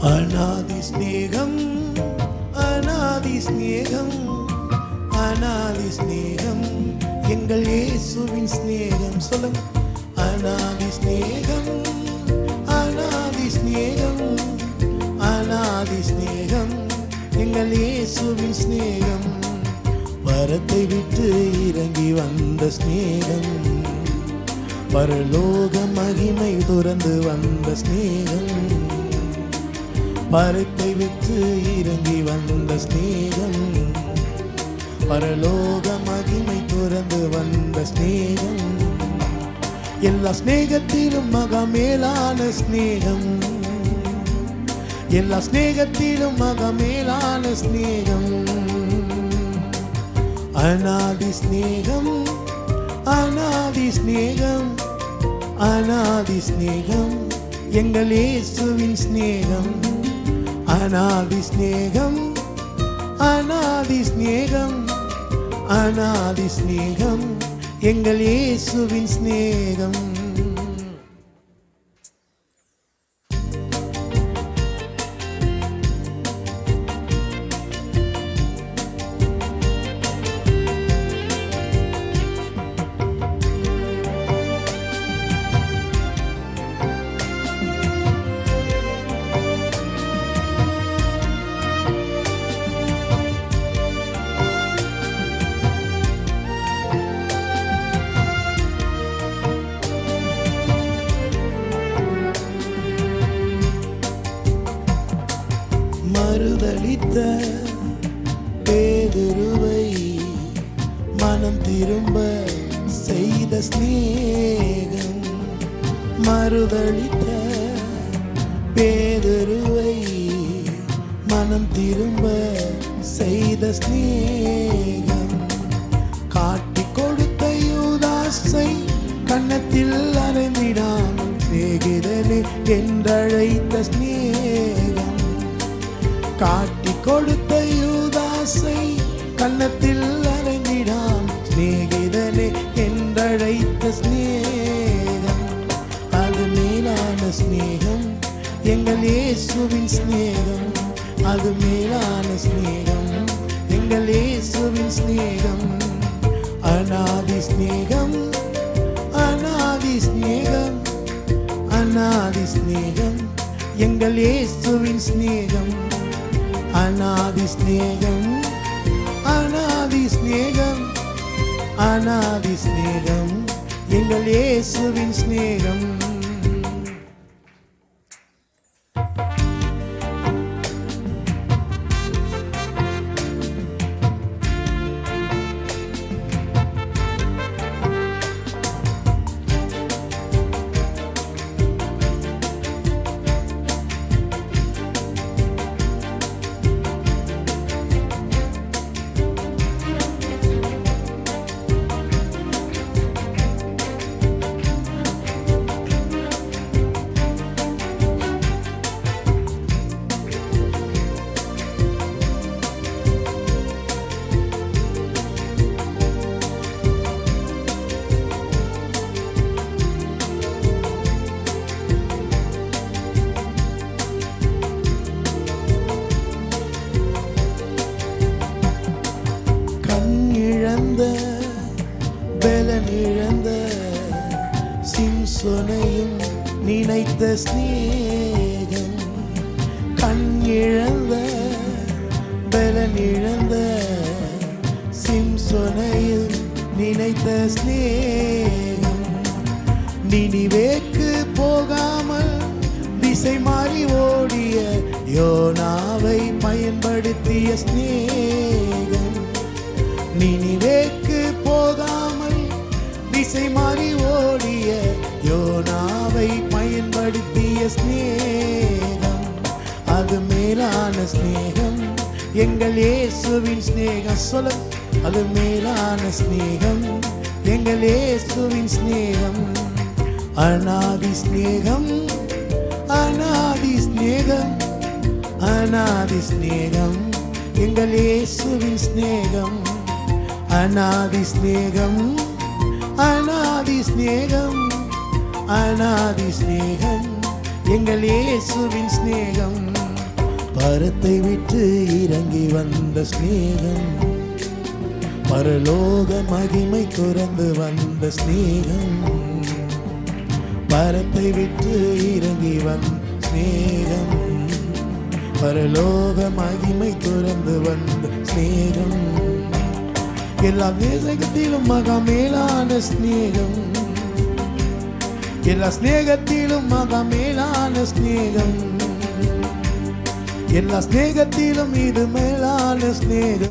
அநாதி ஸ்நேகம் அநாதி ஸ்நேகம் அநாதி ஸ்நேகம் எங்கள் இயேசுவின் ஸ்நேகம் சொல்லுங்க. அநாதி ஸ்நேகம் அநாதி ஸ்நேகம் அநாதி ஸ்நேகம் எங்கள் இயேசுவின் ஸ்நேகம் வரத்தை விட்டு இறங்கி வந்த ஸ்நேகம் பரலோக மகிமை துறந்து வந்த ஸ்நேகம் மரத்தை விட்டு இறங்கி வந்த ஸ்நேகம் பரலோக மகிமை துறந்து வந்த ஸ்நேகம் எல்லா ஸ்நேகத்திலும் மக மேலான ஸ்நேகம் எல்லா ஸ்நேகத்திலும் மக மேலான ஸ்நேகம் அநாதி ஸ்நேகம் அநாதி ஸ்நேகம் அநாதி ஸ்நேகம் எங்கள் இயேசுவின் ஸ்நேகம் அநாதி ஸ்நேகம் அநாதி ஸ்நேகம் அநாதி ஸ்நேகம் எங்கள் இயேசுவின் ஸ்நேகம் பிடித்த பேதுருவை மனம் திரும்ப செய்த ஸ்நேகம் மறுதளித்த பேதுருவை மனம் திரும்ப செய்த ஸ்நேகம் காட்டி கொடுத்த யூதாசை கன்னத்தில் அறைந்திடாமல் சிநேகிதனே என்றழைத்த சிநேகம் காட்டி கொடுத்த யூதாசை கன்னத்தில் அறைந்திடாம் சிநேகிதனே என்றழைத்த ஸ்நேகம் அது மேலான ஸ்நேகம் எங்கள் இயேசுவின் ஸ்நேகம் அது மேலான ஸ்நேகம் எங்கள் இயேசுவின் ஸ்நேகம் அநாதி ஸ்நேகம் அநாதி ஸ்நேகம் அநாதி ஸ்நேகம் எங்கள் இயேசுவின் ஸ்நேகம் அநாதி ஸ்நேகம் அநாதி ஸ்நேகம் அநாதி ஸ்நேகம் எங்கள் இயேசுவின் ஸ்நேகம் சிம்சொனையும் நினைத்த சிநேகம். கண் இழந்த பலன் இழந்த சிம்சொனையும் நினைத்த சிநேகம். நினிவேக்கு போகாமல் திசை மாறி ஓடிய யோனாவை பயன்படுத்திய சிநேகம். பயன்படுத்திய ஸ்நேகம் அது மேலான ஸ்நேகம் எங்கள் இயேசுவின் ஸ்நேகம் சொல்ல. அது மேலான ஸ்நேகம் எங்கள் இயேசுவின் ஸ்நேகம் அநாதி ஸ்நேகம் அநாதி ஸ்நேகம் அநாதி ஸ்நேகம் எங்கள் இயேசுவின் ஸ்நேகம் அநாதி ஸ்நேகம் அநாதி ஸ்நேகம் அநாதி ஸ்நேகம் எங்கள் இயேசுவின் சிநேகம். பரத்தை விட்டு இறங்கி வந்த ஸ்நேகம் பரலோக மகிமை துறந்து வந்த ஸ்நேகம் பரத்தை விட்டு இறங்கி வந்த ஸ்நேகம் பரலோக மகிமை துறந்து வந்த ஸ்நேகம் எல்லா தேசகத்திலும் மகா மேலான ஸ்நேகம் எல்லா ஸ்நேகத்திலும் மகா மேலான ஸ்நேகம் எல்லா ஸ்நேகத்திலும் இது மேலான ஸ்நேகம்